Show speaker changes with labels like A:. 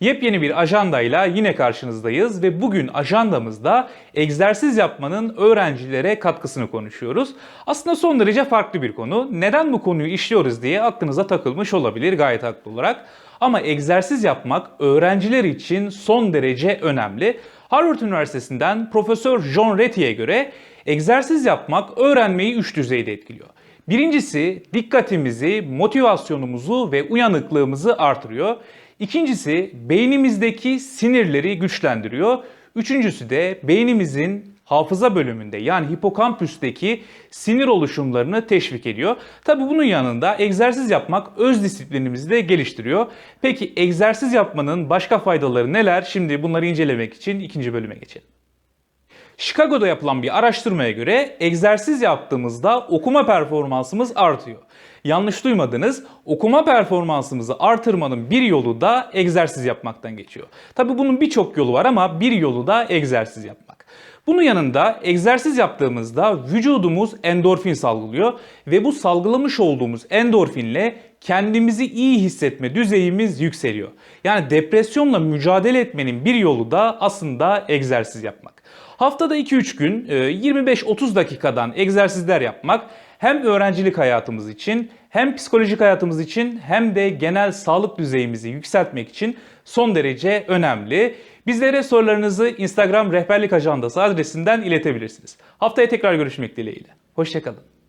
A: Yepyeni bir ajandayla yine karşınızdayız ve bugün ajandamızda egzersiz yapmanın öğrencilere katkısını konuşuyoruz. Aslında son derece farklı bir konu. Neden bu konuyu işliyoruz diye aklınıza takılmış olabilir gayet haklı olarak. Ama egzersiz yapmak öğrenciler için son derece önemli. Harvard Üniversitesi'nden Profesör John Ratey'e göre egzersiz yapmak öğrenmeyi üç düzeyde etkiliyor. Birincisi dikkatimizi, motivasyonumuzu ve uyanıklığımızı artırıyor. İkincisi beynimizdeki sinirleri güçlendiriyor. Üçüncüsü de beynimizin hafıza bölümünde yani hipokampüsteki sinir oluşumlarını teşvik ediyor. Tabi bunun yanında egzersiz yapmak öz disiplinimizi de geliştiriyor. Peki egzersiz yapmanın başka faydaları neler? Şimdi bunları incelemek için ikinci bölüme geçelim. Chicago'da yapılan bir araştırmaya göre egzersiz yaptığımızda okuma performansımız artıyor. Yanlış duymadınız. Okuma performansımızı artırmanın bir yolu da egzersiz yapmaktan geçiyor. Tabi bunun birçok yolu var ama bir yolu da egzersiz yapmak. Bunun yanında egzersiz yaptığımızda vücudumuz endorfin salgılıyor ve bu salgılamış olduğumuz endorfinle kendimizi iyi hissetme düzeyimiz yükseliyor. Yani depresyonla mücadele etmenin bir yolu da aslında egzersiz yapmak. Haftada 2-3 gün e, 25-30 dakikadan egzersizler yapmak hem öğrencilik hayatımız için hem psikolojik hayatımız için hem de genel sağlık düzeyimizi yükseltmek için son derece önemli. Bizlere sorularınızı Instagram rehberlik ajandası adresinden iletebilirsiniz. Haftaya tekrar görüşmek dileğiyle. Hoşçakalın.